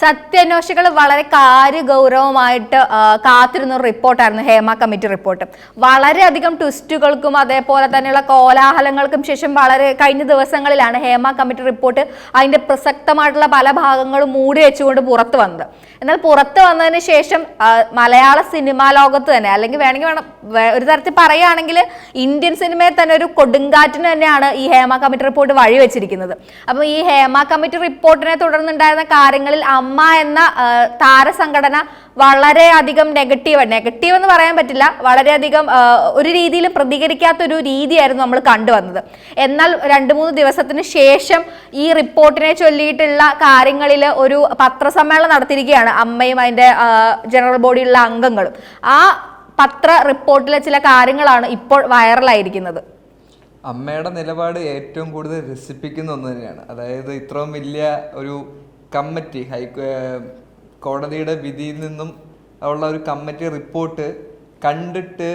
സത്യാന്വേഷികൾ വളരെ കാര്യഗൗരവമായിട്ട് കാത്തിരുന്ന ഒരു റിപ്പോർട്ടായിരുന്നു ഹേമ കമ്മിറ്റി റിപ്പോർട്ട്. വളരെയധികം ട്വിസ്റ്റുകൾക്കും അതേപോലെ തന്നെയുള്ള കോലാഹലങ്ങൾക്കും ശേഷം വളരെ കഴിഞ്ഞ ദിവസങ്ങളിലാണ് ഹേമ കമ്മിറ്റി റിപ്പോർട്ട് അതിന്റെ പ്രസക്തമായിട്ടുള്ള പല ഭാഗങ്ങളും മൂടി വെച്ചുകൊണ്ട് പുറത്തു വന്നത്. എന്നാൽ പുറത്തു വന്നതിന് ശേഷം മലയാള സിനിമാ ലോകത്ത് തന്നെ അല്ലെങ്കിൽ വേണമെങ്കിൽ വേണം ഒരു തരത്തിൽ പറയുകയാണെങ്കിൽ ഇന്ത്യൻ സിനിമയെ തന്നെ ഒരു കൊടുങ്കാറ്റിന് തന്നെയാണ് ഈ ഹേമ കമ്മിറ്റി റിപ്പോർട്ട് വഴിവെച്ചിരിക്കുന്നത്. അപ്പം ഈ ഹേമ കമ്മിറ്റി റിപ്പോർട്ടിനെ തുടർന്നുണ്ടായിരുന്ന കാര്യങ്ങളിൽ അമ്മ എന്ന താരസംഘടന വളരെയധികം നെഗറ്റീവ് നെഗറ്റീവ് എന്ന് പറയാൻ പറ്റില്ല. വളരെയധികം ഒരു രീതിയിൽ പ്രതികരിക്കാത്ത ഒരു രീതിയായിരുന്നു നമ്മൾ കണ്ടുവന്നത്. എന്നാൽ രണ്ട് മൂന്ന് ദിവസത്തിന് ശേഷം ഈ റിപ്പോർട്ടിനെ ചൊല്ലിയിട്ടുള്ള കാര്യങ്ങളിൽ ഒരു പത്രസമ്മേളനം നടത്തിയിരിക്കുകയാണ്. അമ്മയും അതിന്റെ ജനറൽ ബോഡിയിലുള്ള അംഗങ്ങളും. ആ പത്ര റിപ്പോർട്ടിലെ ചില കാര്യങ്ങളാണ് ഇപ്പോൾ വൈറലായിരിക്കുന്നത്. അമ്മയുടെ നിലപാട് ഏറ്റവും കൂടുതൽ രസിപ്പിക്കുന്ന ഒന്ന് തന്നെയാണ്. അതായത് ഇത്രയും വലിയ ഒരു കമ്മിറ്റി ഹൈ കോടതിയുടെ വിധിയിൽ നിന്നും ഉള്ള ഒരു കമ്മിറ്റി റിപ്പോർട്ട് കണ്ടിട്ട്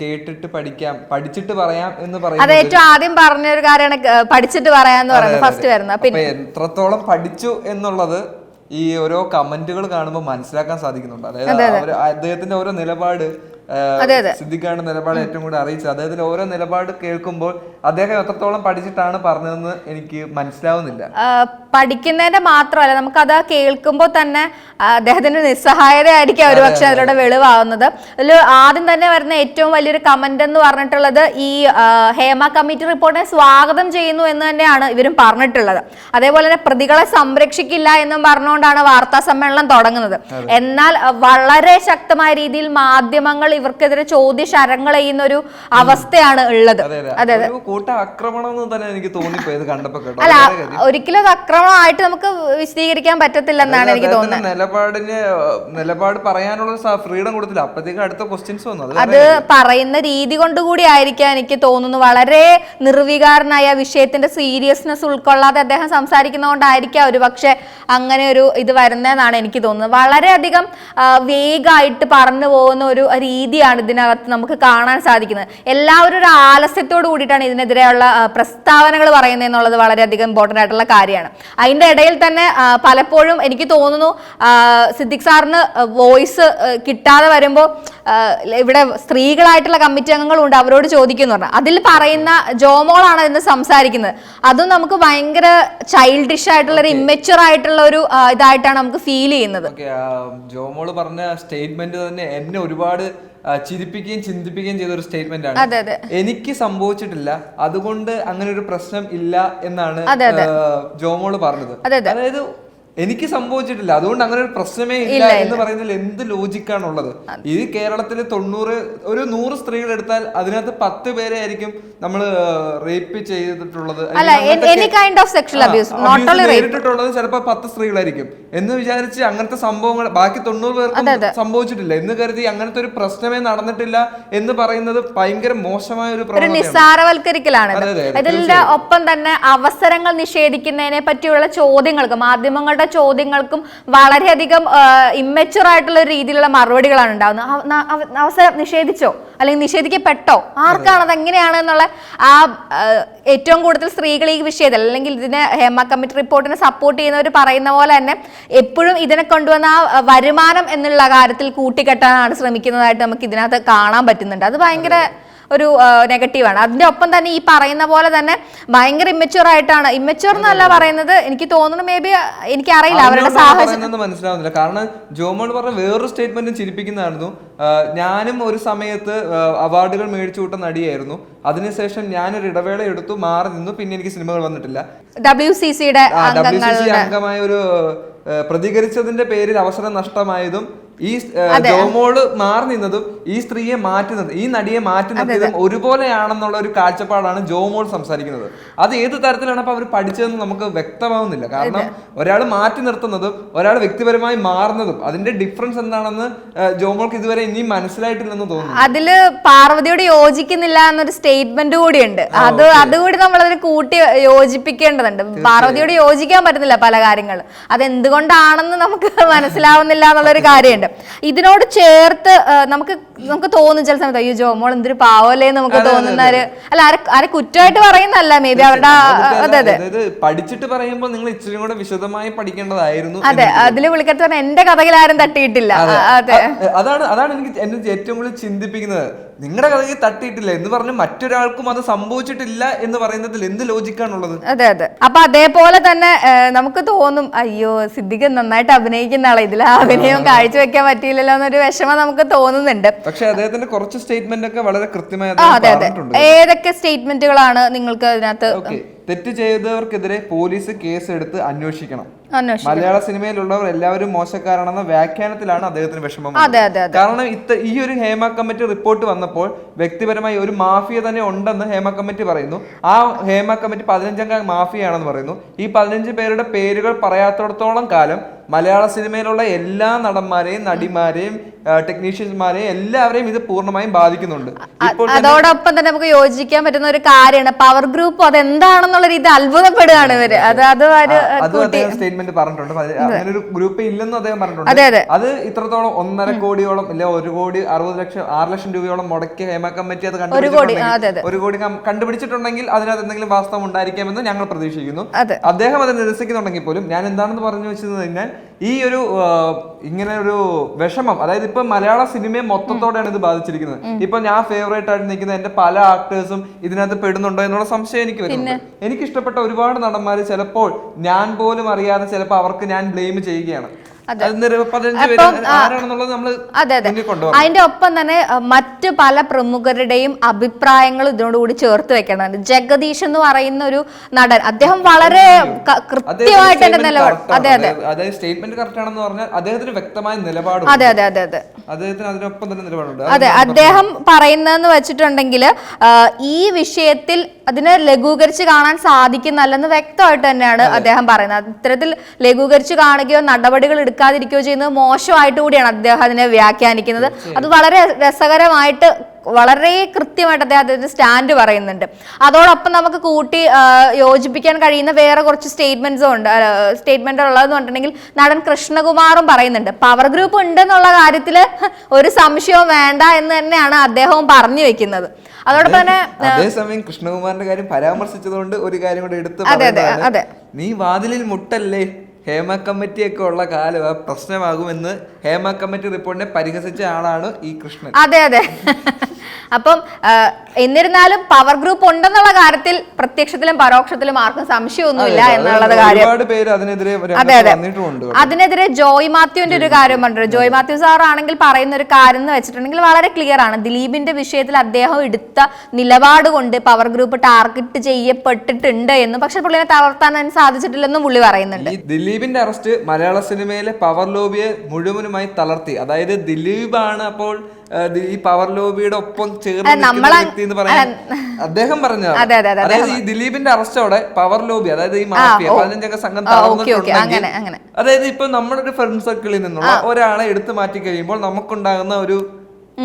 കേട്ടിട്ട് പഠിക്കാം പഠിച്ചിട്ട് പറയാം എന്ന് അത് പറയുന്നത് ഏറ്റവും ആദ്യം പറഞ്ഞ ഒരു കാര്യമാണ് പഠിച്ചിട്ട് പറയാന്ന് പറയുന്നത് ഫസ്റ്റ് വരുന്നത്. എത്രത്തോളം പഠിച്ചു എന്നുള്ളത് ഈ ഓരോ കമന്റുകൾ കാണുമ്പോൾ മനസ്സിലാക്കാൻ സാധിക്കുന്നുണ്ട്. അതായത് അദ്ദേഹത്തിന്റെ ഓരോ നിലപാട് സിദ്ദിഖാണ് നിലപാട് ഏറ്റവും കൂടുതൽ അറിയിച്ചത്. അദ്ദേഹത്തിൽ ഓരോ നിലപാട് കേൾക്കുമ്പോൾ അദ്ദേഹം എത്രത്തോളം പഠിച്ചിട്ടാണ് പറഞ്ഞതെന്ന് എനിക്ക് മനസ്സിലാവുന്നില്ല. പഠിക്കുന്നതിന്റെ മാത്രമല്ല നമുക്കത് കേൾക്കുമ്പോൾ തന്നെ അദ്ദേഹത്തിന്റെ നിസ്സഹായത ആയിരിക്കും ഒരു പക്ഷെ അതിലൂടെ വെളിവാകുന്നത് അതിൽ ആദ്യം തന്നെ വരുന്ന ഏറ്റവും വലിയൊരു കമന്റ് എന്ന് പറഞ്ഞിട്ടുള്ളത് ഈ ഹേമ കമ്മിറ്റി റിപ്പോർട്ടിനെ സ്വാഗതം ചെയ്യുന്നു എന്ന് തന്നെയാണ് ഇവരും പറഞ്ഞിട്ടുള്ളത്. അതേപോലെ തന്നെ പ്രതികളെ സംരക്ഷിക്കില്ല എന്നും പറഞ്ഞുകൊണ്ടാണ് വാർത്താ സമ്മേളനം തുടങ്ങുന്നത്. എന്നാൽ വളരെ ശക്തമായ രീതിയിൽ മാധ്യമങ്ങൾ ഇവർക്കെതിരെ ചോദ്യ ശരങ്ങൾ ചെയ്യുന്ന ഒരു അവസ്ഥയാണ് ഉള്ളത്. അതെ അതെ. അല്ല. ഒരിക്കലും അത് അക്രമമായിട്ട് നമുക്ക് വിശദീകരിക്കാൻ പറ്റത്തില്ലെന്നാണ് എനിക്ക് തോന്നുന്നത്. നിലപാടിന് നിലപാട് പറയാനുള്ള ഫ്രീഡം കൊടുത്തില്ല. അടുത്ത ക്വസ്റ്റ്യൻസ് വന്നു. അത് പറയുന്ന രീതി കൊണ്ടുകൂടി ആയിരിക്കാം എനിക്ക് തോന്നുന്നു. വളരെ നിർവികാരനായ വിഷയത്തിന്റെ സീരിയസ്നെസ് ഉൾക്കൊള്ളാതെ അദ്ദേഹം സംസാരിക്കുന്നതുകൊണ്ടായിരിക്കാം ഒരു പക്ഷെ അങ്ങനെ ഒരു ഇത് വരുന്നതെന്നാണ് എനിക്ക് തോന്നുന്നത്. വളരെയധികം അധികം വേഗമായിട്ട് പറഞ്ഞു പോകുന്ന ഒരു രീതിയാണ് ഇതിനകത്ത് നമുക്ക് കാണാൻ സാധിക്കുന്നത്. എല്ലാവരും ഒരു ആലസ്യത്തോട് കൂടിയിട്ടാണ് ഇതിനെതിരെയുള്ള പ്രസ്താവനകൾ പറയുന്നത് എന്നുള്ളത് വളരെയധികം ഇമ്പോർട്ടന്റ് ആയിട്ടുള്ള കാര്യമാണ്. അതിന്റെ ഇടയിൽ തന്നെ പലപ്പോഴും എനിക്ക് തോന്നുന്നു സിദ്ദിഖ് സാറിന് വോയിസ് കിട്ടാതെ വരുമ്പോൾ ഇവിടെ സ്ത്രീകളായിട്ടുള്ള കമ്മിറ്റി അംഗങ്ങളുണ്ട് അവരോട് ചോദിക്കുന്നു പറഞ്ഞാൽ അതിൽ പറയുന്ന ജോമോളാണ് ഇന്ന് സംസാരിക്കുന്നത്. അതും നമുക്ക് ഭയങ്കര ചൈൽഡിഷ് ആയിട്ടുള്ള ഒരു ഇമ്മച്വർ ആയിട്ടുള്ള ഒരു ഇതായിട്ടാണ് നമുക്ക് ഫീൽ ചെയ്യുന്നത്. ജോമോൾ പറഞ്ഞ സ്റ്റേറ്റ്മെന്റ് തന്നെ എന്നെ ഒരുപാട് ചിരിപ്പിക്കുകയും ചിന്തിപ്പിക്കുകയും ചെയ്ത ഒരു സ്റ്റേറ്റ്മെന്റ് ആണ് എനിക്ക് സംഭവിച്ചിട്ടില്ല അതുകൊണ്ട് അങ്ങനെ ഒരു പ്രശ്നം ഇല്ല എന്നാണ്. ജോമോൾ പറഞ്ഞത് അതെ, അതെ. അതായത് എനിക്ക് സംഭവിച്ചിട്ടില്ല. അതുകൊണ്ട് അങ്ങനെ ഒരു പ്രശ്നമേ ഇല്ല എന്ന് പറയുന്നതിൽ എന്ത് ലോജിക്കാണുള്ളത്? ഈ കേരളത്തിൽ തൊണ്ണൂറ് ഒരു നൂറ് സ്ത്രീകൾ എടുത്താൽ അതിനകത്ത് പത്ത് പേരെ ആയിരിക്കും നമ്മൾ റേപ്പ് ചെയ്തിട്ടുള്ളത്. നേരിട്ടിട്ടുള്ളത് ചിലപ്പോ പത്ത് സ്ത്രീകളായിരിക്കും. എന്ന് വിചാരിച്ച് അങ്ങനത്തെ സംഭവങ്ങൾ ബാക്കി തൊണ്ണൂറ് പേർക്കും സംഭവിച്ചിട്ടില്ല. എന്ന് കരുതി അങ്ങനത്തെ ഒരു പ്രശ്നമേ നടന്നിട്ടില്ല എന്ന് പറയുന്നത് ഭയങ്കര മോശമായ ഒരു നിസ്സാരവൽക്കരിക്കലാണ്. ഇതിന്റെ ഒപ്പം തന്നെ അവസരങ്ങൾ നിഷേധിക്കുന്നതിനെ പറ്റിയുള്ള ചോദ്യങ്ങൾക്ക് മാധ്യമങ്ങളുടെ ചോദ്യങ്ങൾക്കും വളരെയധികം ഇമ്മച്ചുവർ ആയിട്ടുള്ള രീതിയിലുള്ള മറുപടികളാണ് ഉണ്ടാവുന്നത്. അവ- അവസരം നിഷേധിച്ചോ? അല്ലെങ്കിൽ നിഷേധിക്കപ്പെട്ടോ? ആർക്കാണ് അത്. എങ്ങനെയാണ് എന്നുള്ള ആ, ഏറ്റവും കൂടുതൽ സ്ത്രീകൾ ഈ വിഷയത്തിൽ അല്ലെങ്കിൽ ഇതിനെ ഹേമ കമ്മിറ്റി റിപ്പോർട്ടിനെ സപ്പോർട്ട് ചെയ്യുന്നവർ പറയുന്ന പോലെ തന്നെ എപ്പോഴും ഇതിനെ കൊണ്ടുവന്ന ആ വരുമാനം എന്നുള്ള കാര്യത്തിൽ കൂട്ടിക്കെട്ടാനാണ് ശ്രമിക്കുന്നതായിട്ട് നമുക്ക് ഇതിനകത്ത് കാണാൻ പറ്റുന്നുണ്ട്. അത് ഭയങ്കര ഒരു നെഗറ്റീവാണ് അതിന്റെ ഒപ്പം തന്നെ ഈ പറയുന്ന പോലെ തന്നെ ഭയങ്കര ഇമ്മച്ചുവർ ആയിട്ടാണ്. ഇമ്മച്ചുവർ എന്നല്ല പറയുന്നത്. എനിക്ക് തോന്നുന്നു മേ ബി എനിക്ക് അറിയില്ല അവരുടെ സാഹചര്യം. മനസ്സിലാവുന്നില്ല. കാരണം ജോമോൾ പറഞ്ഞ വേറൊരു സ്റ്റേറ്റ്മെന്റും ചിരിപ്പിക്കുന്നതായിരുന്നു. ഞാനും ഒരു സമയത്ത് അവാർഡുകൾ മേടിച്ചു കൂട്ട നടിയായിരുന്നു. അതിനുശേഷം ഞാനൊരു ഇടവേള എടുത്തു മാറി നിന്നു. പിന്നെ എനിക്ക് സിനിമകൾ വന്നിട്ടില്ല. ഡബ്ല്യു സി സിയുടെ അംഗമായ ഒരു പ്രതികരിച്ചതിന്റെ പേരിൽ അവസരം നഷ്ടമായതും ഈ ജോമോൾ മാറി നിന്നതും ഈ സ്ത്രീയെ മാറ്റുന്നത് ഈ നടിയെ മാറ്റി നിർത്തിയതും ഒരുപോലെയാണെന്നുള്ള ഒരു കാഴ്ചപ്പാടാണ് ജോമോൾ സംസാരിക്കുന്നത്. അത് ഏത് തരത്തിലാണ് അപ്പൊ അവർ പഠിച്ചതെന്ന് നമുക്ക് വ്യക്തമാവുന്നില്ല. കാരണം ഒരാൾ മാറ്റി നിർത്തുന്നതും ഒരാൾ വ്യക്തിപരമായി മാറുന്നതും അതിന്റെ ഡിഫറൻസ് എന്താണെന്ന് ജോമോൾക്ക് ഇതുവരെ ഇനിയും മനസ്സിലായിട്ടില്ലെന്ന് തോന്നുന്നു. അതിൽ പാർവതിയോട് യോജിക്കുന്നില്ല എന്നൊരു സ്റ്റേറ്റ്മെന്റ് കൂടിയുണ്ട്. അത് അതുകൂടി നമ്മൾ അതിന് കൂട്ടി യോജിപ്പിക്കേണ്ടതുണ്ട്. പാർവതിയോട് യോജിക്കാൻ പറ്റുന്നില്ല പല കാര്യങ്ങളും. അത് എന്തുകൊണ്ടാണെന്ന് നമുക്ക് മനസ്സിലാവുന്നില്ല എന്നുള്ളൊരു കാര്യമുണ്ട്. ഇതിനോട് ചേർത്ത് നമുക്ക് നമുക്ക് തോന്നും ചില സമയത്ത് അയ്യോ ജോമോൾ എന്തൊരു പാവല്ലേ നമുക്ക് തോന്നുന്ന ഒരു അല്ല ആരെ ആരെ കുറ്റമായിട്ട് പറയുന്നല്ല മേ ബി അവരുടെ അതെ അതെ. പഠിച്ചിട്ട് പറയുമ്പോൾ നിങ്ങൾ ഇച്ചിരി കൂടെ വിശദമായി പഠിക്കേണ്ടതായിരുന്നു അതെ അതിൽ വിളിക്കാത്ത പറഞ്ഞാൽ എന്റെ കഥയിൽ ആരും തട്ടിയിട്ടില്ല. അതെ. അതാണ് അതാണ് എനിക്ക് എന്നെ ഏറ്റവും കൂടുതൽ ചിന്തിപ്പിക്കുന്നത്. നിങ്ങളുടെ കഥയ്ക്ക് തട്ടിയിട്ടില്ല. എന്ന് പറഞ്ഞ് മറ്റൊരാൾക്കും അത് സംഭവിച്ചിട്ടില്ല എന്ന് പറയുന്നതിൽ എന്ത് ലോജിക്കാണുള്ളത്? അതെ അതെ. അപ്പൊ അതേപോലെ തന്നെ നമുക്ക് തോന്നും അയ്യോ സിദ്ദിഖ് നന്നായിട്ട് അഭിനയിക്കുന്ന ആളെ. ഇതിൽ അഭിനയം കാഴ്ചവെക്കാൻ പറ്റിയില്ലല്ലോ എന്നൊരു വിഷമം നമുക്ക് തോന്നുന്നുണ്ട്. പക്ഷെ അദ്ദേഹത്തിന്റെ കുറച്ച് സ്റ്റേറ്റ്മെന്റ് ഒക്കെ വളരെ കൃത്യമായി അതെ അതെ. ഏതൊക്കെ സ്റ്റേറ്റ്മെന്റുകളാണ് നിങ്ങൾക്ക് അതിനകത്ത് തെറ്റ് ചെയ്തവർക്കെതിരെ പോലീസ് കേസ് എടുത്ത് അന്വേഷിക്കണം. മലയാള സിനിമയിലുള്ളവർ എല്ലാവരും മോശക്കാരാണെന്ന വ്യാഖ്യാനത്തിലാണ് അദ്ദേഹത്തിന് വിഷമം കാരണം ഇത്ത ഈ ഒരു ഹേമ കമ്മിറ്റി റിപ്പോർട്ട് വന്നപ്പോൾ വ്യക്തിപരമായി ഒരു മാഫിയ തന്നെ ഉണ്ടെന്ന് ഹേമ കമ്മിറ്റി പറയുന്നു. ആ ഹേമ കമ്മിറ്റി പതിനഞ്ചംഗ മാഫിയാണെന്ന് പറയുന്നു. ഈ പതിനഞ്ച് പേരുടെ പേരുകൾ പറയാത്തടത്തോളം കാലം മലയാള സിനിമയിലുള്ള എല്ലാ നടന്മാരെയും നടിമാരെയും ടെക്നീഷ്യന്മാരെയും എല്ലാവരെയും ഇത് പൂർണമായും ബാധിക്കുന്നുണ്ട്. അതോടൊപ്പം തന്നെ നമുക്ക് യോജിക്കാൻ പറ്റുന്ന ഒരു കാര്യമാണ്. പവർ ഗ്രൂപ്പ് അതെന്താണെന്നുള്ള രീതി അത്ഭുതപ്പെടുകയാണ് ഇവർ. അത് അത്. അദ്ദേഹം സ്റ്റേറ്റ്മെന്റ് പറഞ്ഞിട്ടുണ്ട്. പതി- അങ്ങനെ ഒരു ഗ്രൂപ്പ് ഇല്ലെന്ന് അദ്ദേഹം പറഞ്ഞിട്ടുണ്ട്. അതെ അതെ. അത് ഇത്രത്തോളം ഒന്നര കോടിയോളം ഇല്ല ഒരു കോടി അറുപത് ലക്ഷം ആറ് ലക്ഷം രൂപയോളം മുടക്കി ഹേമ കമ്മിറ്റി അത് കണ്ടുപിടിച്ചിട്ടുണ്ടെങ്കിൽ അതെ, അതെ. ഒരു കോടി കണ്ടുപിടിച്ചിട്ടുണ്ടെങ്കിൽ അതിനകത്ത് എന്തെങ്കിലും വാസ്തവം ഉണ്ടായിരിക്കാമെന്ന് ഞങ്ങൾ പ്രതീക്ഷിക്കുന്നു. അതെ. അദ്ദേഹം അത് നിരസിക്കുന്നുണ്ടെങ്കിൽ പോലും ഞാൻ എന്താണെന്ന് പറഞ്ഞു വെച്ചത് കഴിഞ്ഞാൽ ഈ ഒരു ഇങ്ങനെ ഒരു വിഷമം അതായത് ഇപ്പൊ മലയാള സിനിമയെ മൊത്തത്തോടെയാണ് ഇത് ബാധിച്ചിരിക്കുന്നത്. ഇപ്പൊ ഞാൻ ഫേവറേറ്റ് ആയിട്ട് നിൽക്കുന്ന എന്റെ പല ആക്ടേഴ്സും ഇതിനകത്ത് പെടുന്നുണ്ടോ എന്നുള്ള സംശയം എനിക്ക് വരുന്നുണ്ട്. എനിക്ക് ഇഷ്ടപ്പെട്ട ഒരുപാട് നടന്മാർ ചിലപ്പോൾ ഞാൻ പോലും അറിയാതെ ചിലപ്പോൾ അവർക്ക് ഞാൻ ബ്ലെയിം ചെയ്യുകയാണ്. അത്. അതെ അതെ. അതിന്റെ ഒപ്പം തന്നെ മറ്റു പല പ്രമുഖരുടെയും അഭിപ്രായങ്ങൾ ഇതിനോടുകൂടി ചേർത്ത് വെക്കണം. ജഗദീഷ് എന്ന് പറയുന്ന ഒരു നടൻ. അദ്ദേഹം വളരെ കൃത്യമായിട്ട് എന്റെ നിലപാട് അതെ അതെ. സ്റ്റേറ്റ്മെന്റ് കറക്റ്റ് ആണെന്ന് പറഞ്ഞാൽ അദ്ദേഹത്തിന് വ്യക്തമായ നിലപാടും അതെ അതെ അതെ അതെ. അദ്ദേഹത്തിന് അതിനൊപ്പം തന്നെ നിലപാടുണ്ട്. അതെ അദ്ദേഹം പറയുന്നതെന്ന് വെച്ചിട്ടുണ്ടെങ്കിൽ ഈ വിഷയത്തിൽ അതിനെ ലഘൂകരിച്ച് കാണാൻ സാധിക്കുന്നല്ലെന്ന് വ്യക്തമായിട്ട് തന്നെയാണ് അദ്ദേഹം പറയുന്നത്. ഇത്തരത്തിൽ ലഘൂകരിച്ച് കാണുകയോ നടപടികൾ എടുക്കാതിരിക്കുകയോ ചെയ്യുന്നത് മോശമായിട്ട് കൂടിയാണ് അദ്ദേഹം അതിനെ വ്യാഖ്യാനിക്കുന്നത്. അത് വളരെ രസകരമായിട്ട് വളരെ കൃത്യമായിട്ട് അദ്ദേഹം അദ്ദേഹത്തിന്റെ സ്റ്റാൻഡ് പറയുന്നുണ്ട്. അതോടൊപ്പം നമുക്ക് കൂട്ടി യോജിപ്പിക്കാൻ കഴിയുന്ന വേറെ കുറച്ച് സ്റ്റേറ്റ്മെന്റ്സും ഉണ്ട്. സ്റ്റേറ്റ്മെന്റ് ഉള്ളതെന്ന് പറഞ്ഞിട്ടുണ്ടെങ്കിൽ നടൻ കൃഷ്ണകുമാറും പറയുന്നുണ്ട്. പവർ ഗ്രൂപ്പ് ഉണ്ടെന്നുള്ള കാര്യത്തിൽ ഒരു സംശയവും വേണ്ട എന്ന് തന്നെയാണ് അദ്ദേഹവും പറഞ്ഞു വെക്കുന്നത്. അതോടൊപ്പം തന്നെ അതേസമയം കൃഷ്ണകുമാറിന്റെ കാര്യം പരാമർശിച്ചതുകൊണ്ട് ഒരു കാര്യം കൂടെ എടുത്ത് അതെ, അതെ, അതെ. നീ വാതിലിൽ മുട്ടല്ലേ? ഹേമ കമ്മിറ്റിയൊക്കെ ഉള്ള കാലം പ്രശ്നമാകുമെന്ന് ഹേമ കമ്മിറ്റി റിപ്പോർട്ടിനെ പരിഹസിച്ച ആളാണ് ഈ കൃഷ്ണൻ. അതെ അതെ. അപ്പം എന്നിരുന്നാലും പവർ ഗ്രൂപ്പ് ഉണ്ടെന്നുള്ള കാര്യത്തിൽ പ്രത്യക്ഷത്തിലും പരോക്ഷത്തിലും ആർക്കും സംശയമൊന്നുമില്ല എന്നുള്ളത് കാര്യം. അതിനെതിരെ രംഗത്ത് അതെ അതെ. അതിനെതിരെ ജോയ് മാത്യുവിന്റെ ഒരു കാര്യം പറഞ്ഞു ജോയ് മാത്യു സാർ ആണെങ്കിൽ പറയുന്ന ഒരു കാര്യം എന്ന് വെച്ചിട്ടുണ്ടെങ്കിൽ വളരെ ക്ലിയർ ആണ്. ദിലീപിന്റെ വിഷയത്തിൽ അദ്ദേഹം എടുത്ത നിലപാട് കൊണ്ട് പവർ ഗ്രൂപ്പ് ടാർഗറ്റ് ചെയ്യപ്പെട്ടിട്ടുണ്ട് എന്ന്. പക്ഷെ പുള്ളിനെ തളർത്താൻ അതിന് സാധിച്ചിട്ടില്ലെന്നും പുള്ളി പറയുന്നുണ്ട്. ദിലീപിന്റെ അറസ്റ്റ് മലയാള സിനിമയിലെ പവർ ലോബിയെ മുഴുവനുമായി തളർത്തി അതായത് ദിലീപാണ് അപ്പോൾ ഈ പവർ ലോബിയുടെ ഒപ്പം ചേർന്ന് വ്യക്തി എന്ന് പറയാൻ അദ്ദേഹം പറഞ്ഞ അതെ, അതെ, അതെ, അതായത് ഈ ദിലീപിന്റെ അറസ്റ്റോടെ പവർ ലോബി അതായത് ഈ മാഫിയ. പതിനഞ്ചംഗ സംഘം തളർന്നിട്ടുണ്ടെങ്കിൽ. അതായത് ഇപ്പൊ നമ്മുടെ ഒരു ഫ്രണ്ട് സർക്കിളിൽ നിന്നുള്ള ഒരാളെ എടുത്തു മാറ്റി കഴിയുമ്പോൾ നമുക്കുണ്ടാകുന്ന ഒരു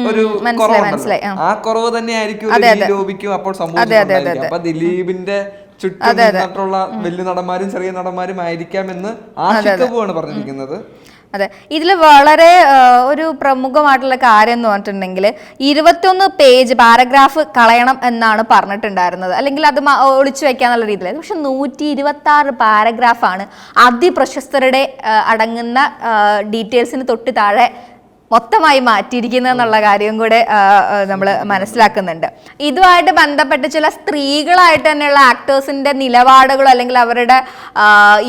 ഒരു കുറവുണ്ടല്ലോ. ആ. കുറവ് തന്നെ ആയിരിക്കും അതെ, ഈ അതെ. ലോബിക്കും അപ്പോൾ സംഭവിച്ചിട്ടുണ്ടായിരിക്കും അപ്പൊ ദിലീപിന്റെ ചുറ്റും വലിയ നടന്മാരും ചെറിയ നടന്മാരും ആയിരിക്കാമെന്ന് ആശിക്കവുമാണ് പറഞ്ഞിരിക്കുന്നത് അതെ. ഇതിൽ വളരെ ഒരു പ്രമുഖമായിട്ടുള്ള കാര്യം എന്ന് പറഞ്ഞിട്ടുണ്ടെങ്കിൽ ഇരുപത്തൊന്ന് പേജ് പാരഗ്രാഫ് കളയണം എന്നാണ് പറഞ്ഞിട്ടുണ്ടായിരുന്നത്. അല്ലെങ്കിൽ അത് ഒളിച്ചു വെക്കാന്നുള്ള രീതിയിൽ പക്ഷെ നൂറ്റി ഇരുപത്തി ആറ് പാരഗ്രാഫാണ് അതിപ്രശസ്തരുടെ അടങ്ങുന്ന ഡീറ്റെയിൽസിന് തൊട്ട് താഴെ മൊത്തമായി മാറ്റിയിരിക്കുന്നത് എന്നുള്ള കാര്യം കൂടെ നമ്മൾ മനസ്സിലാക്കുന്നുണ്ട്. ഇതുമായിട്ട് ബന്ധപ്പെട്ട് ചില സ്ത്രീകളായിട്ട് തന്നെയുള്ള ആക്ടേഴ്സിന്റെ നിലപാടുകളോ അല്ലെങ്കിൽ അവരുടെ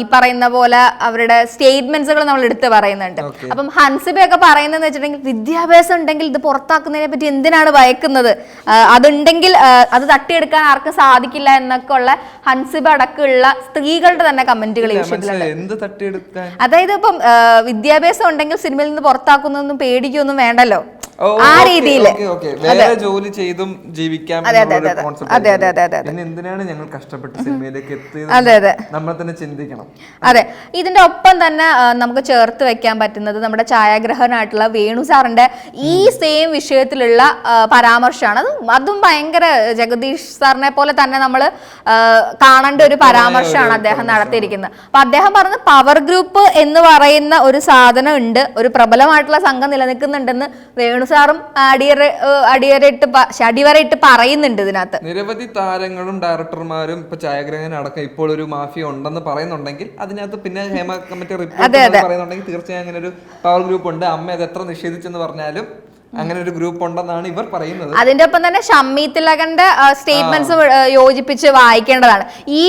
ഈ പറയുന്ന പോലെ അവരുടെ സ്റ്റേറ്റ്മെന്റ്സുകൾ നമ്മൾ എടുത്ത് പറയുന്നുണ്ട്. അപ്പം ഹൻസിബയൊക്കെ പറയുന്നതെന്ന് വെച്ചിട്ടുണ്ടെങ്കിൽ വിദ്യാഭ്യാസം ഉണ്ടെങ്കിൽ ഇത് പുറത്താക്കുന്നതിനെ പറ്റി എന്തിനാണ് ഭയക്കുന്നത്? അതുണ്ടെങ്കിൽ അത് തട്ടിയെടുക്കാൻ ആർക്കും സാധിക്കില്ല എന്നൊക്കെ ഉള്ള ഹൻസിബ അടക്കമുള്ള സ്ത്രീകളുടെ തന്നെ കമന്റുകൾ ഈ അതായത് ഇപ്പം വിദ്യാഭ്യാസം ഉണ്ടെങ്കിൽ സിനിമയിൽ നിന്ന് പുറത്താക്കുന്നൊന്നും പേടിക്കൊന്നും വേണ്ടല്ലോ. ആ രീതിയിൽ. വേറെ ജോലി ചെയ്തും ജീവിക്കാം അതെ, അതെ, അതെ, അതെ, അതെ, അതെ, അതെ, പിന്നെ എന്തിനാണ് ഞങ്ങൾ കഷ്ടപ്പെട്ട് സിനിമയിലേക്ക് എത്തിയത്? അതെ അതെ. നമ്മൾ തന്നെ ചിന്തിക്കണം. അതെ. ഇതിന്റെ ഒപ്പം തന്നെ നമുക്ക് ചേർത്ത് വെക്കാൻ പറ്റുന്നത് നമ്മുടെ ഛായാഗ്രഹനായിട്ടുള്ള വേണു സാറിന്റെ ഈ സെയിം വിഷയത്തിലുള്ള പരാമർശമാണ്. അതും അതും ഭയങ്കര ജഗദീഷ് സാറിനെ പോലെ തന്നെ നമ്മൾ കാണേണ്ട ഒരു പരാമർശമാണ് അദ്ദേഹം നടത്തിയിരിക്കുന്നത്. അപ്പൊ അദ്ദേഹം പറഞ്ഞ പവർ ഗ്രൂപ്പ് എന്ന് പറയുന്ന ഒരു സാധനം ഉണ്ട്. ഒരു പ്രബലമായിട്ടുള്ള സംഘം നിലനിൽക്കുന്നുണ്ടെന്ന് വേണു സാറും അടിയറ അടിയറിട്ട് അടിയറയിട്ട് അടിവരയിട്ട് പറയുന്നുണ്ട് ഇതിനകത്ത്. നിരവധി താരങ്ങളും ഡയറക്ടർമാരും ഇപ്പൊ ഛായാഗ്രഹൻ അടക്കം ഇപ്പോൾ ഒരു മാഫിയ ഉണ്ടെന്ന് പറയുന്നുണ്ടെങ്കിൽ അതിനകത്ത് പിന്നെ ഹേമ കമ്മിറ്റി റിപ്പോർട്ട് പറയുന്നുണ്ടെങ്കിൽ തീർച്ചയായും അങ്ങനെ ഒരു പവർ ഗ്രൂപ്പ് ഉണ്ട്. അമ്മ അത് എത്ര നിഷേധിച്ചെന്ന് പറഞ്ഞാലും അങ്ങനെ ഒരു ഗ്രൂപ്പ് ഉണ്ടെന്നാണ് ഇവർ പറയുന്നത്. അതിന്റെ ഒപ്പം തന്നെ ഷമ്മി തിലകന്റെ സ്റ്റേറ്റ്മെന്റ്സ് യോജിപ്പിച്ച് വായിക്കേണ്ടതാണ്. ഈ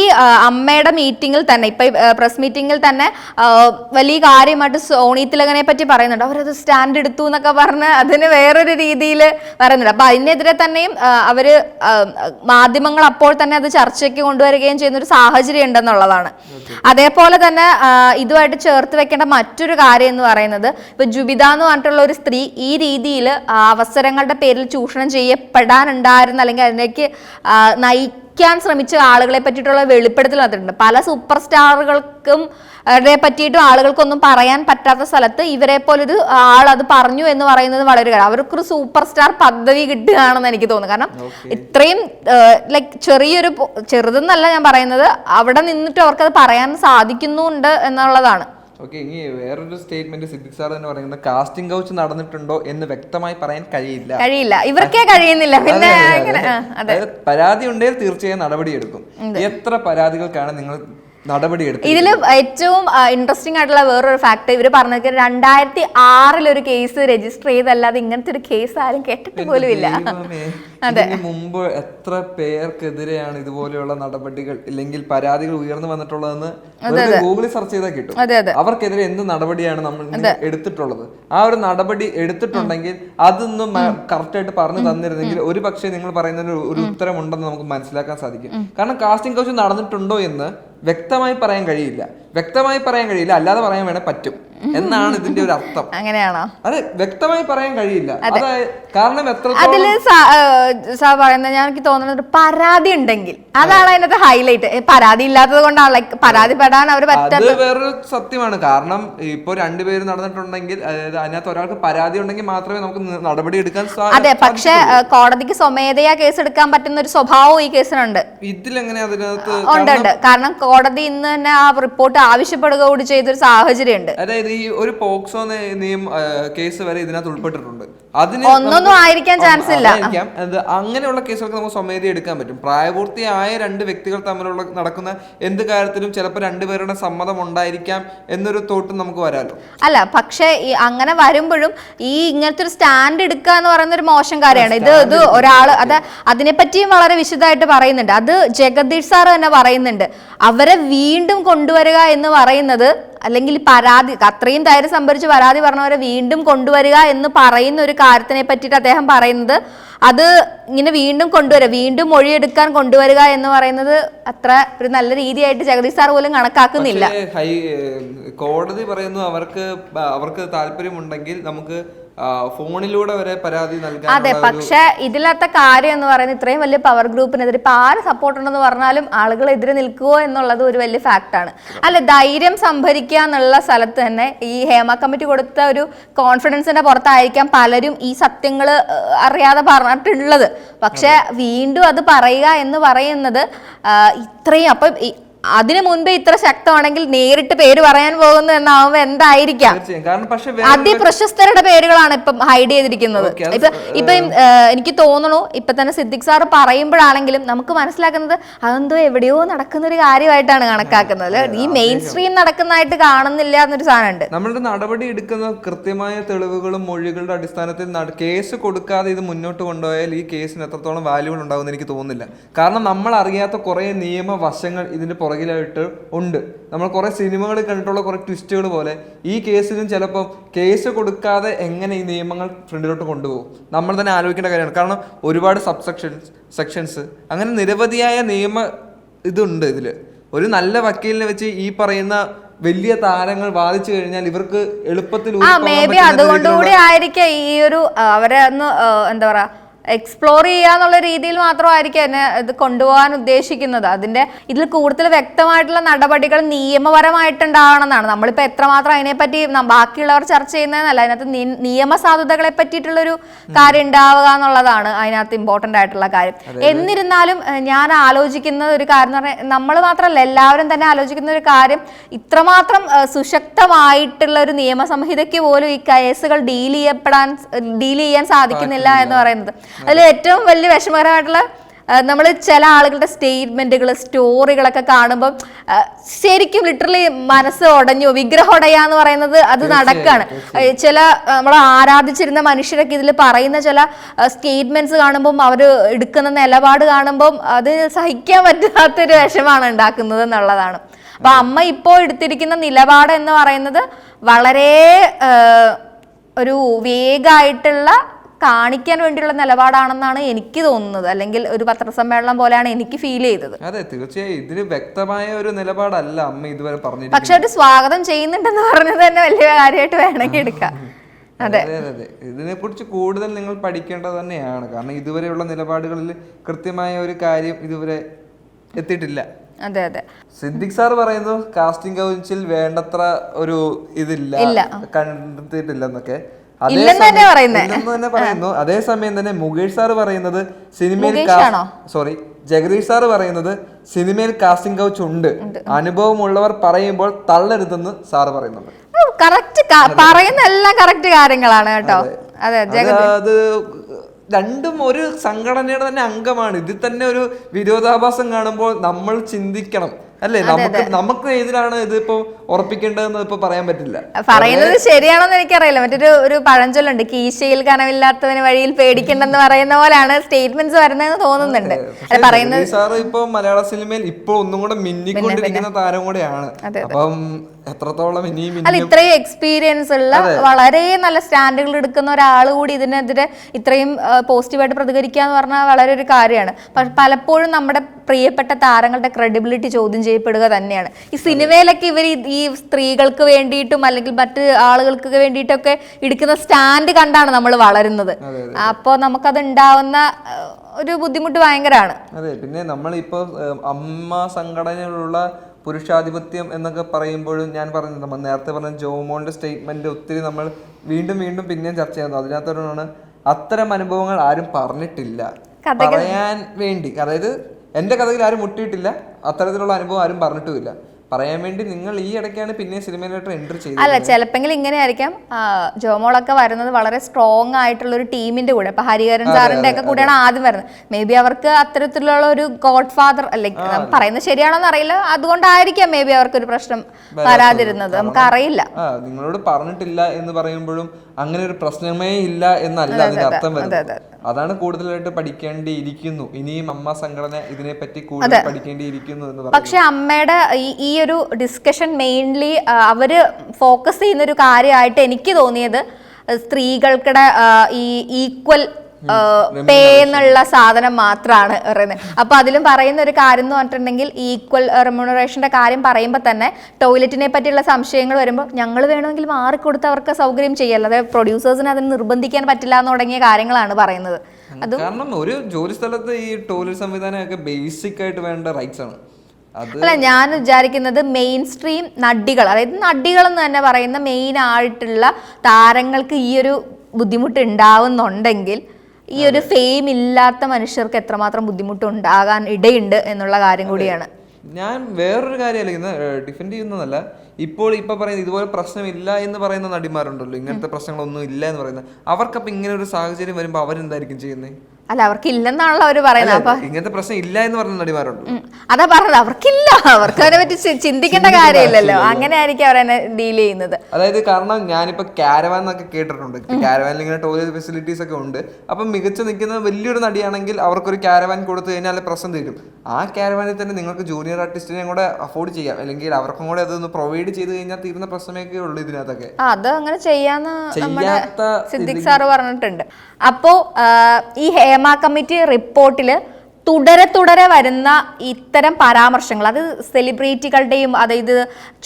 അമ്മയുടെ മീറ്റിംഗിൽ തന്നെ ഇപ്പൊ പ്രസ് മീറ്റിംഗിൽ തന്നെ വലിയ കാര്യമായിട്ട് സോണി തിലകനെ പറ്റി പറയുന്നുണ്ട്. അവരത് സ്റ്റാൻഡ് എടുത്തു എന്നൊക്കെ പറഞ്ഞ് അതിന് വേറൊരു രീതിയിൽ പറയുന്നുണ്ട്. അപ്പൊ അതിനെതിരെ തന്നെയും അവർ മാധ്യമങ്ങൾ അപ്പോൾ തന്നെ അത് ചർച്ചയ്ക്ക് കൊണ്ടുവരികയും ചെയ്യുന്ന ഒരു സാഹചര്യം ഉണ്ടെന്നുള്ളതാണ്. അതേപോലെ തന്നെ ഇതുമായിട്ട് ചേർത്ത് വെക്കേണ്ട മറ്റൊരു കാര്യം എന്ന് പറയുന്നത് ഇപ്പൊ ജുബിത എന്ന് പറഞ്ഞിട്ടുള്ള ഒരു സ്ത്രീ ഈ രീതിയിൽ അവസരങ്ങളുടെ പേരിൽ ചൂഷണം ചെയ്യപ്പെടാനുണ്ടായിരുന്ന അല്ലെങ്കിൽ അതിലേക്ക് നയിക്കാൻ ശ്രമിച്ച ആളുകളെ പറ്റിയിട്ടുള്ള വെളിപ്പെടുത്തൽ നടത്തിയിട്ടുണ്ട് പല സൂപ്പർ സ്റ്റാറുകൾക്കും അവരെ പറ്റിയിട്ടും ആളുകൾക്കൊന്നും പറയാൻ പറ്റാത്ത സ്ഥലത്ത് ഇവരെ പോലൊരു ആൾ അത് പറഞ്ഞു എന്ന് പറയുന്നത് വളരെ കാര്യം അവർക്കൊരു സൂപ്പർ സ്റ്റാർ പദവി കിട്ടുകയാണെന്ന് എനിക്ക് തോന്നുന്നു. കാരണം ഇത്രയും ലൈക്ക് ചെറിയൊരു ചെറുതെന്നല്ല ഞാൻ പറയുന്നത്. അവിടെ നിന്നിട്ട് അവർക്കത് പറയാൻ സാധിക്കുന്നുണ്ട് എന്നുള്ളതാണ്. ഓക്കെ ഇനി വേറൊരു സ്റ്റേറ്റ്മെന്റ് സിദ്ദിഖ് സാർ തന്നെ പറയുന്നത് കാസ്റ്റിംഗ് കൗച്ച് നടന്നിട്ടുണ്ടോ എന്ന് വ്യക്തമായി പറയാൻ കഴിയില്ല. കഴിയില്ല. ഇവർക്കേ കഴിയുന്നില്ല. പിന്നെ പരാതി ഉണ്ടെങ്കിൽ തീർച്ചയായും നടപടിയെടുക്കും. എത്ര പരാതികൾക്കാണ് നിങ്ങൾ ഇതിൽ ഏറ്റവും ഇൻട്രസ്റ്റിംഗ് ആയിട്ടുള്ള വേറൊരു ഫാക്ട് ഇവർ പറഞ്ഞത് രണ്ടായിരത്തി ആറിൽ ഒരു കേസ് രജിസ്റ്റർ ചെയ്തല്ലാതെ ഇങ്ങനത്തെ ഒരു കേസ് ആരും കേട്ടിട്ട് പോലും ഇല്ല. അതെ. മുമ്പ് എത്ര പേർക്കെതിരെയാണ് ഇതുപോലെയുള്ള നടപടികൾ ഇല്ലെങ്കിൽ പരാതികൾ ഉയർന്നു വന്നിട്ടുള്ളതെന്ന് ഗൂഗിളിൽ സെർച്ച് ചെയ്താൽ കിട്ടും. അവർക്കെതിരെ എന്ത് നടപടിയാണ് നമ്മൾ എടുത്തിട്ടുള്ളത്? ആ ഒരു നടപടി എടുത്തിട്ടുണ്ടെങ്കിൽ അതൊന്നും കറക്റ്റ് ആയിട്ട് പറഞ്ഞു തന്നിരുന്നെങ്കിൽ ഒരു പക്ഷേ നിങ്ങൾ പറയുന്നതിന് ഒരു ഉത്തരം ഉണ്ടെന്ന് നമുക്ക് മനസ്സിലാക്കാൻ സാധിക്കും. കാരണം കാസ്റ്റിംഗ് കൗച്ച് നടന്നിട്ടുണ്ടോ എന്ന് വ്യക്തമായി പറയാൻ കഴിയില്ല. വ്യക്തമായി പറയാൻ കഴിയില്ല അല്ലാതെ പറയാൻ വേണേൽ പറ്റും. എന്നാണ് ഇതിന്റെ ഒരു അർത്ഥം. അങ്ങനെയാണോ? അത് വ്യക്തമായി പറയാൻ കഴിയില്ല. കാരണം എത്ര അതിൽ സാ- പറയുന്നത് ഞാൻ എനിക്ക് തോന്നുന്നത് പരാതി ഉണ്ടെങ്കിൽ. അതാണ് അതിനകത്ത് ഹൈലൈറ്റ് പരാതി ഇല്ലാത്തത് കൊണ്ടാണ്. പരാതിപ്പെടാൻ അവർ പറ്റാത്ത. വേറൊരു സത്യമാണ്. കാരണം ഇപ്പൊ രണ്ടുപേര് നടന്നിട്ടുണ്ടെങ്കിൽ അതായത് അതിനകത്ത് ഒരാൾക്ക് പരാതി ഉണ്ടെങ്കിൽ മാത്രമേ നമുക്ക് നടപടി എടുക്കാൻ അതെ പക്ഷെ കോടതിക്ക് സ്വമേധയാ കേസ് എടുക്കാൻ പറ്റുന്ന ഒരു സ്വഭാവം ഈ കേസിനുണ്ട്. ഇതിലെങ്ങനെ അതിനകത്ത് ഉണ്ട് ഉണ്ട്. കാരണം കോടതി ഇന്ന് തന്നെ ആ റിപ്പോർട്ട് ആവശ്യപ്പെടുക കൂടി ചെയ്തൊരു സാഹചര്യം ഉണ്ട് അതായത് ഈ ഒരു പോക്സോ നിയമ കേസ് വരെ ഇതിനകത്ത് ഉൾപ്പെട്ടിട്ടുണ്ട്. അതിന് ഒന്നൊന്നും ആയിരിക്കാൻ ചാൻസ് ഇല്ല. അങ്ങനെയുള്ള കേസുകൾക്ക് നമുക്ക് സ്വമേധി എടുക്കാൻ പറ്റും. പ്രായപൂർത്തിയായ രണ്ട് വ്യക്തികൾ തമ്മിലുള്ള നടക്കുന്ന എന്ത് കാര്യത്തിലും ചിലപ്പോൾ രണ്ടുപേരുടെ സമ്മതം ഉണ്ടായിരിക്കാം എന്നൊരു തോട്ടും നമുക്ക് വരാലോ. അല്ല പക്ഷേ അങ്ങനെ വരുമ്പോഴും ഈ ഇങ്ങനത്തെ ഒരു സ്റ്റാൻഡ് എടുക്കുക എന്ന് പറയുന്ന ഒരു മോശം കാര്യമാണ്. ഇത് ഇത് ഒരാൾ അത് അതിനെപ്പറ്റിയും വളരെ വിശദമായിട്ട് പറയുന്നുണ്ട്. അത് ജഗദീഷ് സാർ തന്നെ പറയുന്നുണ്ട്. അവരെ വീണ്ടും കൊണ്ടുവരിക എന്ന് പറയുന്നത് അല്ലെങ്കിൽ പരാതി അത്രയും ധൈര്യം സംഭരിച്ച് പരാതി പറഞ്ഞവരെ വീണ്ടും കൊണ്ടുവരിക എന്ന് പറയുന്ന ഒരു കാര്യത്തിനെ പറ്റിയിട്ട് അദ്ദേഹം പറയുന്നത്. അത് ഇങ്ങനെ വീണ്ടും കൊണ്ടുവരിക വീണ്ടും മൊഴിയെടുക്കാൻ കൊണ്ടുവരിക എന്ന് പറയുന്നത് അത്ര ഒരു നല്ല രീതിയായിട്ട് ജഗദീഷ് സാർ പോലും കണക്കാക്കുന്നില്ല. കോടതി പറയുന്നു അവർക്ക് അവർക്ക് താല്പര്യമുണ്ടെങ്കിൽ നമുക്ക് ഫോണിലൂടെ വരെ പരാതി നൽകാൻ അതെ പക്ഷെ ഇതിലത്തെ കാര്യം എന്ന് പറയുന്നത് ഇത്രയും വലിയ പവർ ഗ്രൂപ്പിനെതിരെ ഇപ്പൊ ആര് സപ്പോർട്ട് ഉണ്ടെന്ന് പറഞ്ഞാലും ആളുകൾ എതിരെ നിൽക്കുമോ എന്നുള്ളത് ഒരു വലിയ ആണ്. അല്ല ധൈര്യം സംഭരിക്കുക എന്നുള്ള സ്ഥലത്ത് തന്നെ ഈ ഹേമ കമ്മിറ്റി കൊടുത്ത ഒരു കോൺഫിഡൻസിന്റെ പുറത്തായിരിക്കാം പലരും ഈ സത്യങ്ങൾ അറിയാതെ പറഞ്ഞിട്ടുള്ളത്. പക്ഷെ വീണ്ടും അത് പറയുക എന്ന് പറയുന്നത് ഇത്രയും അപ്പൊ അതിനു മുൻപേ ഇത്ര ശക്തമാണെങ്കിൽ നേരിട്ട് പേര് പറയാൻ പോകുന്നു എന്നാവുമ്പോ എന്തായിരിക്കാം? അതിപ്രശസ്തരുടെ പേരുകളാണ് ഇപ്പം ഹൈഡ് ചെയ്തിരിക്കുന്നത്. ഇപ്പൊ ഇപ്പൊ എനിക്ക് തോന്നണു ഇപ്പൊ തന്നെ സിദ്ദിഖ് സാർ പറയുമ്പോഴാണെങ്കിലും നമുക്ക് മനസ്സിലാക്കുന്നത് അതെന്തോ എവിടെയോ നടക്കുന്ന ഒരു കാര്യമായിട്ടാണ് കണക്കാക്കുന്നത്. ഈ മെയിൻ സ്ട്രീം നടക്കുന്നതായിട്ട് കാണുന്നില്ല എന്നൊരു സാധനമുണ്ട്. നമ്മളുടെ നടപടി എടുക്കുന്ന കൃത്യമായ തെളിവുകളും മൊഴികളുടെ അടിസ്ഥാനത്തിൽ കേസ് കൊടുക്കാതെ ഇത് മുന്നോട്ട് കൊണ്ടുപോയാൽ ഈ കേസിന് എത്രത്തോളം വാല്യൂ ഉണ്ടാകുമെന്ന് എനിക്ക് തോന്നുന്നില്ല. കാരണം നമ്മൾ അറിയാത്ത കുറേ നിയമവശങ്ങൾ ഇതിന്റെ പുറകിലായിട്ട് ഉണ്ട്. നമ്മൾ കുറേ സിനിമകൾ കണ്ടിട്ടുള്ള കുറേ ട്വിസ്റ്റുകൾ പോലെ ഈ കേസിലും ചിലപ്പം കേസ് കൊടുക്കാതെ എങ്ങനെ ഈ നിയമങ്ങൾ ഫ്രണ്ടിലോട്ട് കൊണ്ടുപോകും? നമ്മൾ തന്നെ ആലോചിക്കേണ്ട കാര്യമാണ്. കാരണം ഒരുപാട് സബ്സെക്ഷൻസ് സെക്ഷൻസ് അങ്ങനെ നിരവധിയായ നിയമ ഇതുണ്ട് ഇതിൽ ഒരു നല്ല വക്കീലിനെ വെച്ച് ഈ പറയുന്ന വലിയ താരങ്ങൾ വാദിച്ചു കഴിഞ്ഞാൽ ഇവർക്ക് എളുപ്പത്തിൽ അതുകൊണ്ടുകൂടി ആയിരിക്കും ഈ ഒരു അവരെ ഒന്ന് എന്താ പറയാ എക്സ്പ്ലോർ ചെയ്യാന്നുള്ള രീതിയിൽ മാത്രമായിരിക്കും എന്നെ ഇത് കൊണ്ടുപോകാൻ ഉദ്ദേശിക്കുന്നത്. അതിന്റെ ഇതിൽ കൂടുതൽ വ്യക്തമായിട്ടുള്ള നടപടികൾ നിയമപരമായിട്ടുണ്ടാവണം എന്നാണ് നമ്മളിപ്പോൾ എത്രമാത്രം അതിനെപ്പറ്റി ബാക്കിയുള്ളവർ ചർച്ച ചെയ്യുന്നതെന്നല്ല അതിനകത്ത് നിയമ സാധ്യതകളെ പറ്റിയിട്ടുള്ളൊരു കാര്യം ഉണ്ടാവുക എന്നുള്ളതാണ് അതിനകത്ത് ഇമ്പോർട്ടന്റ് ആയിട്ടുള്ള കാര്യം. എന്നിരുന്നാലും ഞാൻ ആലോചിക്കുന്ന ഒരു കാര്യം എന്ന് പറഞ്ഞാൽ നമ്മൾ മാത്രമല്ല എല്ലാവരും തന്നെ ആലോചിക്കുന്ന ഒരു കാര്യം ഇത്രമാത്രം സുശക്തമായിട്ടുള്ള ഒരു നിയമസംഹിതയ്ക്ക് പോലും ഈ കേസുകൾ ഡീൽ ചെയ്യപ്പെടാൻ ഡീൽ ചെയ്യാൻ സാധിക്കുന്നില്ല. എന്ന് പറയുന്നത്. അതിൽ ഏറ്റവും വലിയ വിഷമകരമായിട്ടുള്ള നമ്മൾ ചില ആളുകളുടെ സ്റ്റേറ്റ്മെന്റുകൾ സ്റ്റോറികളൊക്കെ കാണുമ്പോൾ ശരിക്കും ലിറ്ററലി മനസ്സ് ഉടഞ്ഞു വിഗ്രഹം എന്ന് പറയുന്നത് അത് നടക്കാണ്. ചില നമ്മൾ ആരാധിച്ചിരുന്ന മനുഷ്യരൊക്കെ ഇതിൽ പറയുന്ന ചില സ്റ്റേറ്റ്മെന്റ്സ് കാണുമ്പോൾ അവർ എടുക്കുന്ന നിലപാട് കാണുമ്പോൾ അത് സഹിക്കാൻ പറ്റാത്തൊരു വിഷമാണ് ഉണ്ടാക്കുന്നത് എന്നുള്ളതാണ്. അപ്പൊ അമ്മ ഇപ്പോൾ എടുത്തിരിക്കുന്ന നിലപാട് എന്ന് പറയുന്നത് വളരെ ഒരു വേഗമായിട്ടുള്ള കാണിക്കാൻ വേണ്ടിയുള്ള നിലപാടാണെന്നാണ് എനിക്ക് തോന്നുന്നത്. അല്ലെങ്കിൽ ഒരു പത്രസമ്മേളനം പോലെയാണ് എനിക്ക് ഫീൽ ചെയ്തത്. അതെ തീർച്ചയായും. ഇതിന് വ്യക്തമായ ഒരു നിലപാടല്ല അമ്മ ഇതുവരെ പറഞ്ഞു പക്ഷെ ഒരു സ്വാഗതം ചെയ്യുന്നുണ്ടെന്ന് പറഞ്ഞത് തന്നെ വലിയ കാര്യമായിട്ട് വേണമെങ്കിൽ എടുക്കാം. അതെ അതെ. അതെ ഇതിനെ കുറിച്ച് കൂടുതൽ നിങ്ങൾ പഠിക്കേണ്ടത് തന്നെയാണ്. കാരണം ഇതുവരെയുള്ള നിലപാടുകളിൽ കൃത്യമായ ഒരു കാര്യം ഇതുവരെ എത്തിയിട്ടില്ല. അതെ അതെ. സിദ്ദിഖ് സാർ പറയുന്നു കാസ്റ്റിംഗ് കൗൺസിൽ വേണ്ടത്ര ഒരു ഇതില്ല കണ്ടെത്തിയിട്ടില്ല ഇല്ലെന്ന് തന്നെ പറയുന്നേ. അതേസമയം തന്നെ മുകേഷ് സാർ പറയുന്നത് സിനിമയിൽ സോറി ജഗദീഷ് സാർ പറയുന്നത് സിനിമയിൽ കാസ്റ്റിംഗ് കൗച്ച് ഉണ്ട്. അനുഭവമുള്ളവർ പറയുമ്പോൾ തള്ളരുതെന്ന് സാർ പറയുന്നുണ്ട്. കറക്റ്റ് പറയുന്ന എല്ലാം കറക്റ്റ് കാര്യങ്ങളാണ് കേട്ടോ. അത്. അത് രണ്ടും ഒരു സംഘടനയുടെ തന്നെ അംഗമാണ്. ഇതിൽ തന്നെ ഒരു വിരോധാഭാസം കാണുമ്പോൾ നമ്മൾ ചിന്തിക്കണം. അല്ലേ? നമുക്ക് നമുക്ക് ഏതിലാണ് ഇതിപ്പോ ഉറപ്പിക്കേണ്ടതെന്ന് ഇപ്പൊ പറയാൻ പറ്റില്ല പറയുന്നത് ശരിയാണോന്ന് എനിക്കറിയില്ല. മറ്റൊരു ഒരു പഴഞ്ചൊല്ലുണ്ട്. കീശയിൽ കനവില്ലാത്തവന് വഴിയിൽ പേടിക്കണ്ടെന്ന് പറയുന്ന പോലെയാണ് സ്റ്റേറ്റ്മെന്റ്സ് വരുന്നതെന്ന് തോന്നുന്നുണ്ട്. പറയുന്നത് സാർ സാറ് ഇപ്പൊ മലയാള സിനിമയിൽ ഇപ്പൊ ഒന്നും കൂടെ മിന്നിക്കൊണ്ടിരിക്കുന്ന താരം കൂടെയാണ്. അപ്പം എത്രത്തോളം ഇനിയും അല്ല ഇത്രയും എക്സ്പീരിയൻസ് ഉള്ള വളരെ നല്ല സ്റ്റാൻഡുകൾ എടുക്കുന്ന ഒരാൾ കൂടി ഇതിനെതിരെ ഇത്രയും പോസിറ്റീവായിട്ട് പ്രതികരിക്കുക എന്ന് പറഞ്ഞാൽ വളരെ ഒരു കാര്യമാണ്. പലപ്പോഴും നമ്മുടെ പ്രിയപ്പെട്ട താരങ്ങളുടെ ക്രെഡിബിലിറ്റി ചോദ്യം ചെയ്യപ്പെടുക തന്നെയാണ്. ഈ സിനിമയിലൊക്കെ ഇവർ ഈ സ്ത്രീകൾക്ക് വേണ്ടിയിട്ടും അല്ലെങ്കിൽ മറ്റ് ആളുകൾക്ക് വേണ്ടിയിട്ടൊക്കെ എടുക്കുന്ന സ്റ്റാൻഡ് കണ്ടാണ് നമ്മൾ വളരുന്നത്. അപ്പോൾ നമുക്കത് ഉണ്ടാവുന്ന ഒരു ബുദ്ധിമുട്ട് ഭയങ്കരമാണ് അതെ പിന്നെ നമ്മളിപ്പോൾ അമ്മ സംഘടനയിലുള്ള പുരുഷാധിപത്യം എന്നൊക്കെ പറയുമ്പോഴും ഞാൻ പറഞ്ഞു നമ്മൾ നേരത്തെ പറഞ്ഞ ജോമോന്റെ സ്റ്റേറ്റ്മെന്റ് ഒത്തിരി നമ്മൾ വീണ്ടും വീണ്ടും പിന്നെയും ചർച്ച ചെയ്യുന്നു. അതിനകത്തൊരെണ്ണമാണ് അത്തരം അനുഭവങ്ങൾ ആരും പറഞ്ഞിട്ടില്ല. പറയാൻ വേണ്ടി അതായത് എന്റെ കഥയിൽ ആരും മുട്ടിയിട്ടില്ല. അത്തരത്തിലുള്ള അനുഭവം ആരും പറഞ്ഞിട്ടുമില്ല. പറയാൻ വേണ്ടി നിങ്ങൾ ഈ ഇടയ്ക്കാണ് പിന്നെ സിനിമയിലോട്ട് എൻട്രി ചെയ്തത്. അല്ല ചിലപ്പോൾ ഇങ്ങനെ ആയിരിക്കാം ജോമോളൊക്കെ വരുന്നത് വളരെ സ്ട്രോങ് ആയിട്ടുള്ള ഒരു ടീമിന്റെ കൂടെ. ഇപ്പൊ ഹരിഹരൻ സാറിന്റെ ഒക്കെ കൂടെയാണ് ആദ്യം വരുന്നത്. മേ ബി അവർക്ക് അത്തരത്തിലുള്ള ഒരു ഗോഡ് ഫാദർ അല്ലെങ്കിൽ പറയുന്നത് ശരിയാണോന്ന് അറിയില്ല. അതുകൊണ്ടായിരിക്കാം മേ ബി അവർക്ക് ഒരു പ്രശ്നം വരാതിരുന്നത്. നമുക്ക് അറിയില്ല. നിങ്ങളോട് പറഞ്ഞിട്ടില്ല എന്ന് പറയുമ്പോഴും അങ്ങനെ ഒരു പ്രശ്നമേ ഇല്ല എന്നല്ല അതിന്റെ അർത്ഥം വരുന്നത്. അതാണ് കൂടുതലായിട്ട് പഠിക്കേണ്ടിയിരിക്കുന്നു. ഇനിയും അമ്മ സംഘടന ഇതിനെ പറ്റി കൂടുതൽ പഠിക്കേണ്ടിയിരിക്കുന്നു എന്ന് പക്ഷെ അമ്മയുടെ ഈ ഒരു ഡിസ്കഷൻ മെയിൻലി അവർ ഫോക്കസ് ചെയ്യുന്ന ഒരു കാര്യമായിട്ട് എനിക്ക് തോന്നിയത് സ്ത്രീകൾക്കിടെ ഈ ഈക്വൽ പേ എന്നുള്ള സാധനം മാത്രമാണ് പറയുന്നത്. അപ്പൊ അതിലും പറയുന്ന ഒരു കാര്യം എന്ന് പറഞ്ഞിട്ടുണ്ടെങ്കിൽ ഈക്വൽ റെമ്യൂണറേഷന്റെ കാര്യം പറയുമ്പോൾ തന്നെ ടോയ്ലറ്റിനെ പറ്റിയുള്ള സംശയങ്ങൾ വരുമ്പോൾ ഞങ്ങൾ വേണമെങ്കിൽ മാറിക്കൊടുത്ത് അവർക്ക് സൗകര്യം ചെയ്യല്ല അതായത് പ്രൊഡ്യൂസേഴ്സിന് അതിന് നിർബന്ധിക്കാൻ പറ്റില്ല എന്ന് തുടങ്ങിയ കാര്യങ്ങളാണ് പറയുന്നത്. കാരണം ഒരു ജോലി സ്ഥലത്ത് ഈ ടോയ്ലറ്റ് സംവിധാനമൊക്കെ ബേസിക് ആയിട്ട് വേണ്ട റൈറ്റ്സ് ആണ്. അല്ല ഞാൻ വിചാരിക്കുന്നത് മെയിൻ സ്ട്രീം നടികൾ അതായത് നടികൾ എന്ന് തന്നെ പറയുന്ന മെയിൻ ആയിട്ടുള്ള താരങ്ങൾക്ക് ഈ ഒരു ബുദ്ധിമുട്ട് ഉണ്ടാവുന്നുണ്ടെങ്കിൽ ഈ ഒരു ഫെയിം ഇല്ലാത്ത മനുഷ്യർക്ക് എത്രമാത്രം ബുദ്ധിമുട്ട് ഉണ്ടാകാൻ ഇടയുണ്ട് എന്നുള്ള കാര്യം കൂടിയാണ്. ഞാൻ വേറൊരു കാര്യമല്ല ഇന്ന് ഡിഫെൻഡ് ചെയ്യുന്നതല്ല. ഇപ്പോൾ ഇപ്പൊ പറയുന്നത് ഇതുപോലെ പ്രശ്നമില്ല എന്ന് പറയുന്ന നടിമാരുണ്ടല്ലോ. ഇങ്ങനത്തെ പ്രശ്നങ്ങളൊന്നും ഇല്ല എന്ന് പറയുന്നത് അവർക്കപ്പൊ ഇങ്ങനെ ഒരു സാഹചര്യം വരുമ്പോൾ അവരെന്തായിരിക്കും ചെയ്യുന്നത് അല്ല അവർക്ക് ഇല്ലെന്നാണല്ലോ അവർ പറയുന്നത് അപ്പൊ ഇങ്ങനത്തെ പ്രശ്നം ഇല്ല എന്ന് പറഞ്ഞ നടിമാരുണ്ട്? അതാ പറഞ്ഞത്. അവർക്കില്ല. അവർക്ക് അതിനെ പറ്റി ചിന്തിക്കേണ്ട കാര്യമില്ലല്ലോ. അങ്ങനെ ആയിരിക്കും അവരെന്നെ ഡീൽ ചെയ്യുന്നത്. അതായത് കാരണം ഞാനിപ്പോ കാരവാൻ എന്നൊക്കെ കേട്ടിട്ടുണ്ട്. കാരവാനിൽ ഇങ്ങനെ ടോയ്ലറ്റ് ഫെസിലിറ്റീസ് ഒക്കെ ഉണ്ട്. അപ്പം മികച്ച നിൽക്കുന്ന വലിയൊരു നടിയാണെങ്കിൽ അവർക്കൊരു കാരവാൻ കൊടുത്തു കഴിഞ്ഞാൽ പ്രശ്നം തീരും. ആ കാരവാനിൽ തന്നെ നിങ്ങൾക്ക് ജൂനിയർ ആർട്ടിസ്റ്റിനെ കൂടെ അഫോർഡ് ചെയ്യാം. അല്ലെങ്കിൽ അവർക്കും കൂടെ അതൊന്ന് പ്രൊവൈഡ് ചെയ്ത് കഴിഞ്ഞാൽ തീരുന്ന പ്രശ്നമൊക്കെ ഉള്ളൂ ഇതിനകത്തൊക്കെ. അത് അങ്ങനെ ചെയ്യാന്ന് സിദ്ദിഖ് സാറ് പറഞ്ഞിട്ടുണ്ട്. അപ്പോ ഈ ഹേമ കമ്മിറ്റി റിപ്പോർട്ടിൽ തുടരെ തുടരെ വരുന്ന ഇത്തരം പരാമർശങ്ങൾ അത് സെലിബ്രിറ്റികളുടെയും അതായത്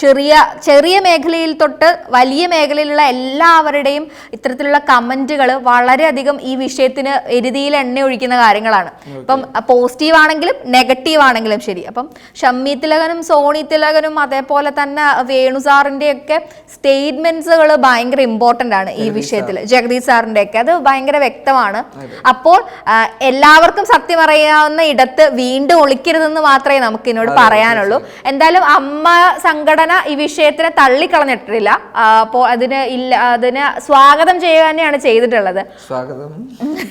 ചെറിയ ചെറിയ മേഖലയിൽ തൊട്ട് വലിയ മേഖലയിലുള്ള എല്ലാവരുടെയും ഇത്തരത്തിലുള്ള കമന്റുകൾ വളരെയധികം ഈ വിഷയത്തിന് എരുതിയിൽ എണ്ണ ഒഴിക്കുന്ന കാര്യങ്ങളാണ്. ഇപ്പം പോസിറ്റീവ് ആണെങ്കിലും നെഗറ്റീവ് ആണെങ്കിലും ശരി. അപ്പം ഷമ്മി തിലകനും സോണി തിലകനും അതേപോലെ തന്നെ വേണു സാറിന്റെ ഒക്കെ സ്റ്റേറ്റ്മെന്റ്സുകൾ ഭയങ്കര ഇമ്പോർട്ടന്റ് ആണ് ഈ വിഷയത്തിൽ. ജഗദീഷ് സാറിന്റെ ഒക്കെ അത് ഭയങ്കര വ്യക്തമാണ്. അപ്പോൾ എല്ലാവർക്കും സത്യം അറിയാവുന്ന ഇടത്ത് വീണ്ടും ഒളിക്കരുതെന്ന് മാത്രമേ നമുക്ക് ഇതിനോട് പറയാനുള്ളൂ. എന്തായാലും അമ്മ സംഘടന ഈ വിഷയത്തിനെ തള്ളിക്കളഞ്ഞിട്ടില്ല. അപ്പോ അപ്പോൾ അതിന് ഇല്ല അതിന് സ്വാഗതം ചെയ്യുക തന്നെയാണ് ചെയ്തിട്ടുള്ളത്. സ്വാഗതം.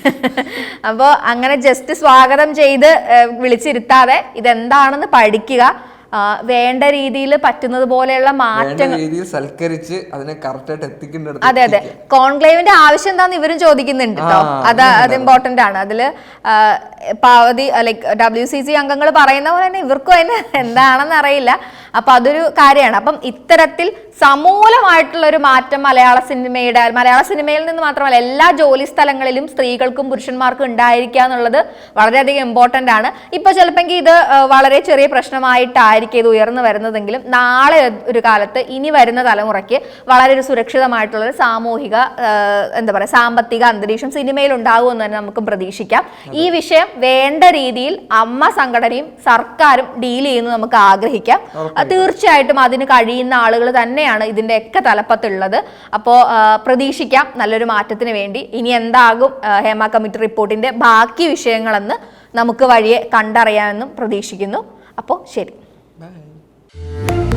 അപ്പോൾ അങ്ങനെ ജസ്റ്റ് സ്വാഗതം ചെയ്ത് വിളിച്ചിരുത്താതെ ഇതെന്താണെന്ന് പഠിക്കുക. വേണ്ട രീതിയിൽ പറ്റുന്നത് പോലെയുള്ള മാറ്റങ്ങൾ രീതിയിൽ സൽക്കരിച്ച് അതിനെ കറക്റ്റായിട്ട് എത്തിക്കേണ്ടത് അതെ അതെ. കോൺക്ലേവിന്റെ ആവശ്യം എന്താന്ന് ഇവരും ചോദിക്കുന്നുണ്ട് കേട്ടോ അത് അത് ഇമ്പോർട്ടന്റ് ആണ്. അതിൽ പാവതി ലൈക് ഡബ്ല്യു സി സി അംഗങ്ങൾ പറയുന്ന പോലെ തന്നെ ഇവർക്കും അതിന് എന്താണെന്ന് അറിയില്ല. അപ്പൊ അതൊരു കാര്യമാണ്. അപ്പം ഇത്തരത്തിൽ സമൂലമായിട്ടുള്ള ഒരു മാറ്റം മലയാള സിനിമയുടെ മലയാള സിനിമയിൽ നിന്ന് മാത്രമല്ല എല്ലാ ജോലി സ്ഥലങ്ങളിലും സ്ത്രീകൾക്കും പുരുഷന്മാർക്കും ഉണ്ടായിരിക്കുക എന്നുള്ളത് വളരെയധികം ഇമ്പോർട്ടന്റ് ആണ്. ഇപ്പൊ ചിലപ്പോൾ ഇത് വളരെ ചെറിയ പ്രശ്നമായിട്ടായിരിക്കും. ഇത് ഉയർന്നു വരുന്നതെങ്കിലും നാളെ ഒരു കാലത്ത് ഇനി വരുന്ന തലമുറയ്ക്ക് വളരെ ഒരു സുരക്ഷിതമായിട്ടുള്ള ഒരു സാമൂഹിക എന്താ പറയുക സാമ്പത്തിക അന്തരീക്ഷം സിനിമയിൽ ഉണ്ടാകുമെന്ന് തന്നെ നമുക്ക് പ്രതീക്ഷിക്കാം. ഈ വിഷയം വേണ്ട രീതിയിൽ അമ്മ സംഘടനയും സർക്കാരും ഡീൽ ചെയ്യുന്നു നമുക്ക് ആഗ്രഹിക്കാം. തീർച്ചയായിട്ടും അതിന് കഴിയുന്ന ആളുകൾ തന്നെയാണ് ഇതിന്റെ ഒക്കെ തലപ്പത്തുള്ളത്. അപ്പോൾ പ്രതീക്ഷിക്കാം നല്ലൊരു മാറ്റത്തിന് വേണ്ടി. ഇനി എന്താകും ഹേമ കമ്മിറ്റി റിപ്പോർട്ടിന്റെ ബാക്കി വിഷയങ്ങളെന്ന് നമുക്ക് വഴിയെ കണ്ടറിയാമെന്നും പ്രതീക്ഷിക്കുന്നു. അപ്പോൾ ശരി. Thank you.